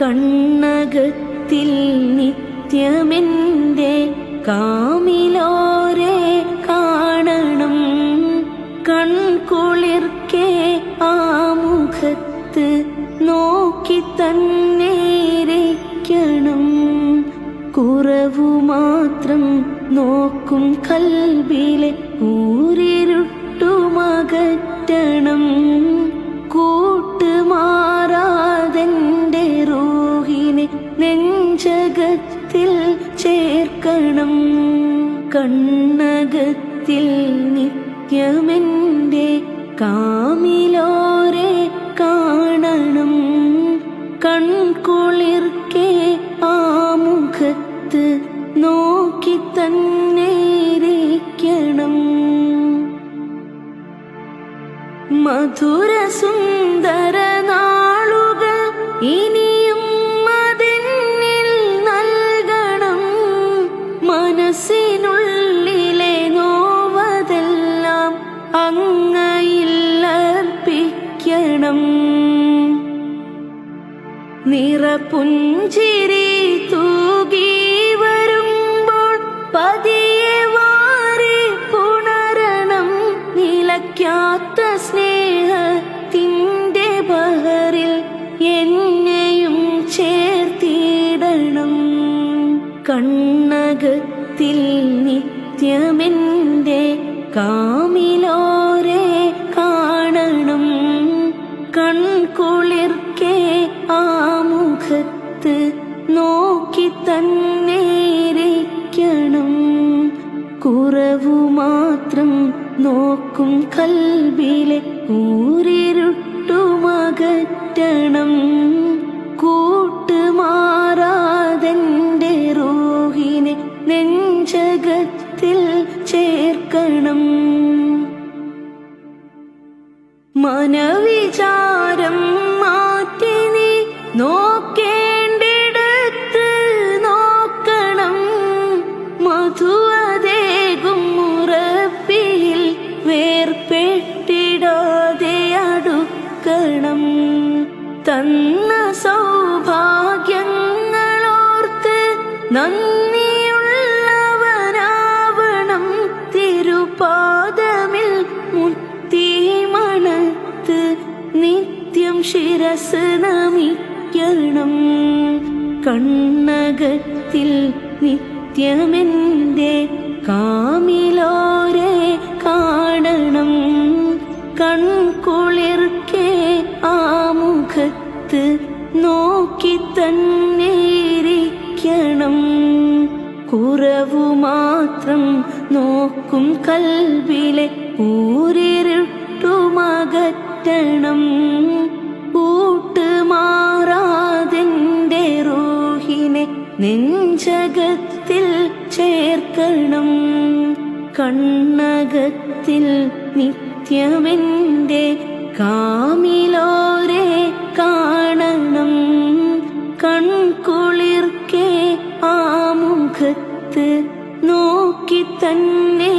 കണ്ണകത്തിൽ നിത്യമെന്റെ കാമിലോരെ കാണണം. കൺകുളിർക്കെ ആ മുഖത്ത് നോക്കി തന്നേരയ്ക്കണം കുറവു മാത്രം നോക്കും കൽവിലെ ഊരിരുട്ടുമകറ്റണം നെഞ്ചകത്തിൽ ചേർക്കണം. കണ്ണകത്തിൽ നിത്യമെന്റെ കാമിലോരെ കാണണം. കൺകുളിർക്കെ ആ മുഖത്ത് നോക്കി തന്നെ ഇരിക്കണം. മധുര സുന്ദര നാളുകൾ ഇനിയും നിറപുഞ്ചിരി തൂകി വരുമ്പോൾ പതിയെ വാരി പുണരണം നിലയ്ക്കാത്ത സ്നേഹത്തിന്റെ ബഹറിൽ എന്നെയും ചേർത്തിടണം. കണ്ണകത്തിൽ നിത്യമെന്റെ കാമിലോരെ കാണണം. കൺകുളിർക്കേ ആ നോക്കി തന്നെ ഇരിക്കണം കുറവു മാത്രം നോക്കും കൽവിലെ ഊരിരുട്ടുമകറ്റണം കൂട്ടുമാറാതെന്റെ റൂഹിനെ നെഞ്ചകത്തിൽ ചേർക്കണം. മനവിചാരം തന്ന സൗഭാഗ്യങ്ങളോർത്ത് നന്ദിയുള്ളവനാവണം തിരുപാദമിൽ മുത്തി മണത്ത് നിത്യം ശിരസ് നമിക്കണം. കണ്ണകത്തിൽ നിത്യമെന്റെ കാമിലോരെ നോക്കി തന്നെ ഇരിക്കണം കുറവു മാത്രം നോക്കും കൽവിലെ ഊരിരുട്ടുമകറ്റണം കൂട്ടുമാറാതിന്റെ റൂഹിനെ നെഞ്ചകത്തിൽ ചേർക്കണം. കണ്ണകത്തിൽ നിത്യമെന്റെ കാമിലോരെ നോക്കി തന്നെ